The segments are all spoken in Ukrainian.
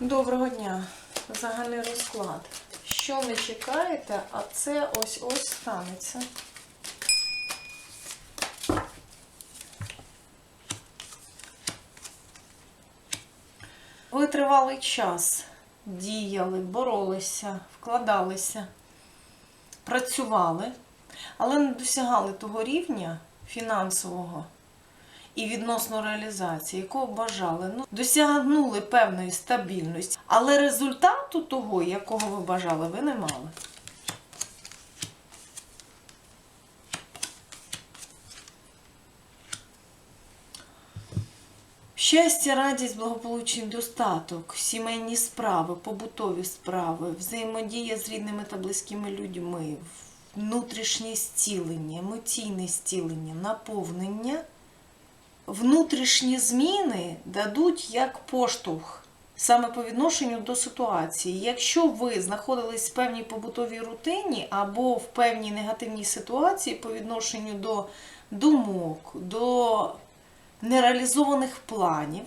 Доброго дня. Загальний розклад. Що не чекаєте, а це ось ось станеться. Ви тривалий час діяли, боролися, вкладалися, працювали, але не досягали того рівня фінансового і відносно реалізації, якого бажали. Ну, досягнули певної стабільності, але результату того, якого ви бажали, ви не мали. Щастя, радість, благополуччя, достаток, сімейні справи, побутові справи, взаємодія з рідними та близькими людьми, внутрішнє зцілення, емоційне зцілення, наповнення внутрішні зміни дадуть як поштовх саме по відношенню до ситуації. Якщо ви знаходились в певній побутовій рутині або в певній негативній ситуації по відношенню до думок, до нереалізованих планів,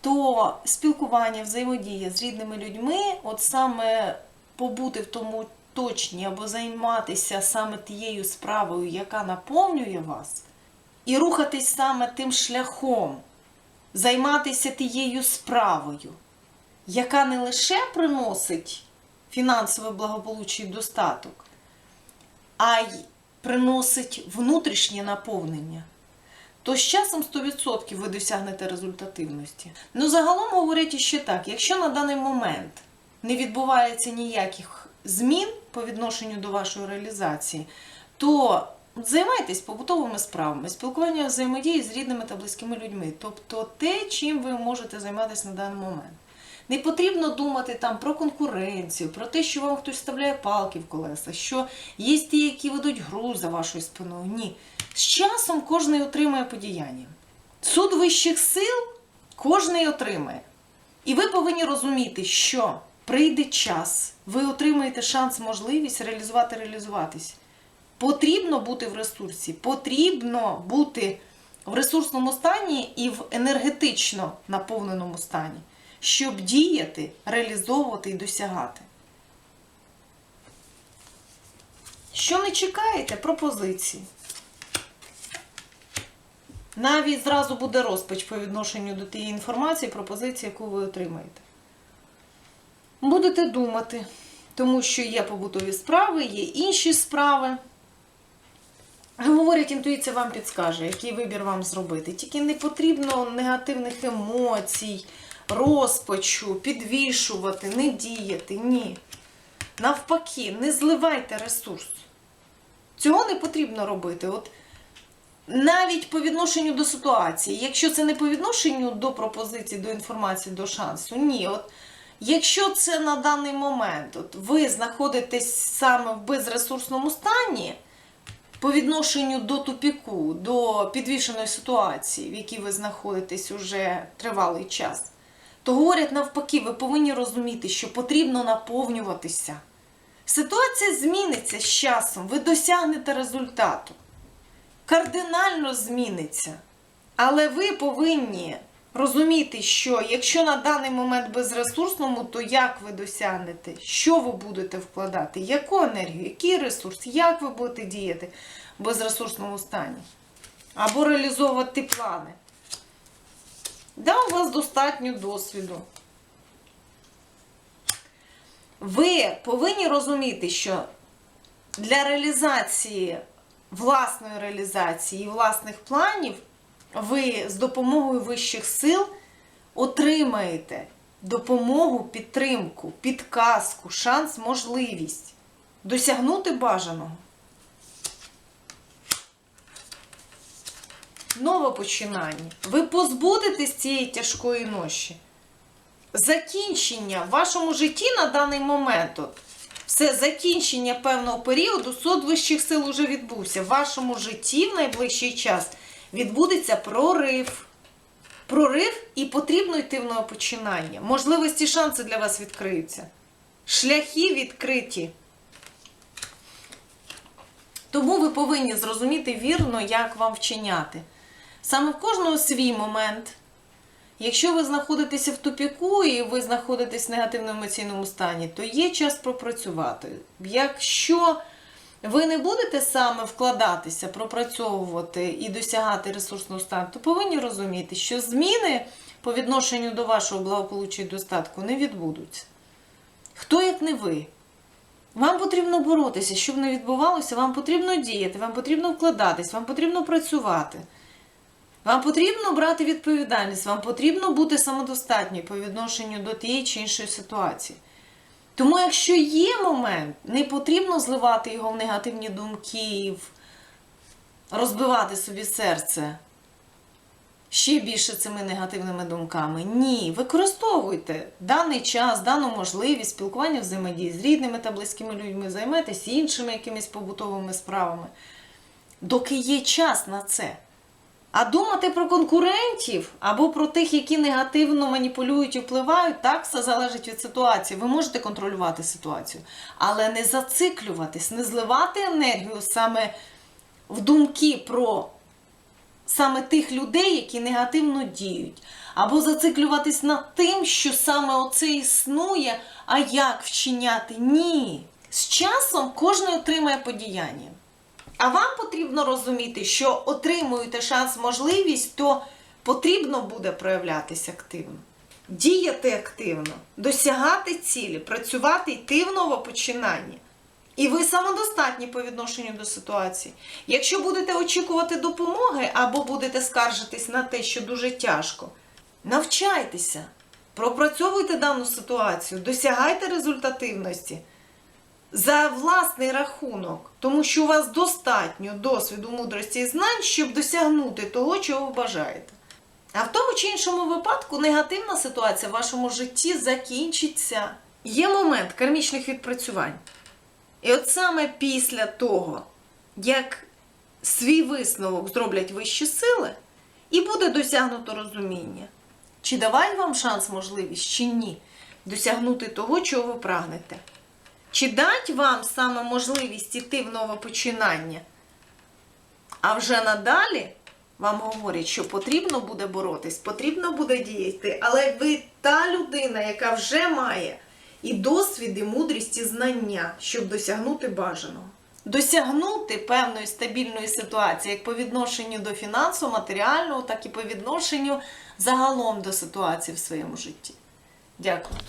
то спілкування, взаємодія з рідними людьми, от саме побути в тому точні або займатися саме тією справою, яка наповнює вас, і рухатись саме тим шляхом, займатися тією справою, яка не лише приносить фінансове благополуччя і достаток, а й приносить внутрішнє наповнення. То з часом 100% ви досягнете результативності. Ну, загалом говорять іще так: якщо на даний момент не відбувається ніяких змін по відношенню до вашої реалізації, то Займайтесь побутовими справами, спілкування взаємодії з рідними та близькими людьми, тобто те, чим ви можете займатися на даний момент. Не потрібно думати там про конкуренцію, про те, що вам хтось вставляє палки в колеса, що є ті, які ведуть гру за вашою спиною. Ні. З часом кожен отримає подіяння. Суд вищих сил кожен отримає. І ви повинні розуміти, що прийде час, ви отримаєте шанс, можливість реалізувати, реалізуватись. Потрібно бути в ресурсі, потрібно бути в ресурсному стані і в енергетично наповненому стані, щоб діяти, реалізовувати і досягати. Що не чекаєте? Пропозиції. Навіть зразу буде розпач по відношенню до тієї інформації, пропозиції, яку ви отримаєте. Будете думати, тому що є побутові справи, є інші справи. Говорять, інтуїція вам підскаже, який вибір вам зробити. Тільки не потрібно негативних емоцій, розпачу, підвішувати, не діяти. Ні. Навпаки, не зливайте ресурс. Цього не потрібно робити. От навіть по відношенню до ситуації, якщо це не по відношенню до пропозиції, до інформації, до шансу, ні. От Якщо це на даний момент, от ви знаходитесь саме в безресурсному стані, по відношенню до тупіку, до підвішеної ситуації, в якій ви знаходитесь уже тривалий час, то говорять навпаки, ви повинні розуміти, що потрібно наповнюватися. Ситуація зміниться з часом, ви досягнете результату. Кардинально зміниться. Але ви повинні розуміти, що якщо на даний момент безресурсному, то як ви досягнете, що ви будете вкладати, яку енергію, який ресурс, як ви будете діяти в безресурсному стані? Або реалізовувати плани. Да, у вас достатньо досвіду. Ви повинні розуміти, що для реалізації власної реалізації і власних планів ви з допомогою вищих сил отримаєте допомогу, підтримку, підказку, шанс, можливість досягнути бажаного. Нове починання. Ви позбудетесь цієї тяжкої ноші. Закінчення в вашому житті на даний момент. От, все закінчення певного періоду суд вищих сил уже відбувся. В вашому житті в найближчий час відбудеться прорив. Прорив і потрібно йти в нове починання. Можливості, шанси для вас відкриються. Шляхи відкриті. Тому ви повинні зрозуміти вірно, як вам вчиняти. Саме в кожного свій момент, Якщо ви знаходитеся в тупіку і ви знаходитесь в негативному емоційному стані, то є час пропрацювати. Якщо ви не будете саме вкладатися, пропрацьовувати і досягати ресурсного стану, то повинні розуміти, що зміни по відношенню до вашого благополуччя і достатку не відбудуться. Хто як не ви? Вам потрібно боротися, щоб не відбувалося, вам потрібно діяти, вам потрібно вкладатись, вам потрібно працювати. Вам потрібно брати відповідальність, вам потрібно бути самодостатньою по відношенню до тієї чи іншої ситуації. Тому, якщо є момент, не потрібно зливати його в негативні думки, розбивати собі серце ще більше цими негативними думками. Ні, використовуйте даний час, дану можливість спілкування взаємодії з рідними та близькими людьми, займайтеся іншими якимись побутовими справами, доки є час на це. А думати про конкурентів або про тих, які негативно маніпулюють і впливають, так все залежить від ситуації. Ви можете контролювати ситуацію, але не зациклюватись, не зливати енергію саме в думки про саме тих людей, які негативно діють, або зациклюватись над тим, що саме оце існує, а як вчиняти? Ні. З часом кожен отримає подіяння. А вам потрібно розуміти, що отримуєте шанс, можливість, то потрібно буде проявлятися активно, діяти активно, досягати цілі, працювати, йти в новопочинання. І ви самодостатні по відношенню до ситуації. Якщо будете очікувати допомоги або будете скаржитись на те, що дуже тяжко, навчайтеся, пропрацьовуйте дану ситуацію, досягайте результативності за власний рахунок, тому що у вас достатньо досвіду, мудрості і знань, щоб досягнути того, чого ви бажаєте. А в тому чи іншому випадку негативна ситуація в вашому житті закінчиться. Є момент кармічних відпрацювань. І от саме після того, як свій висновок зроблять вищі сили, і буде досягнуто розуміння, чи давай вам шанс, можливість, чи ні, досягнути того, чого ви прагнете. Чи дать вам саме можливість іти в нове починання? А вже надалі вам говорять, що потрібно буде боротись, потрібно буде діяти, але ви та людина, яка вже має і досвід, і мудрість, і знання, щоб досягнути бажаного. Досягнути певної стабільної ситуації, як по відношенню до фінансу, матеріального, так і по відношенню загалом до ситуації в своєму житті. Дякую.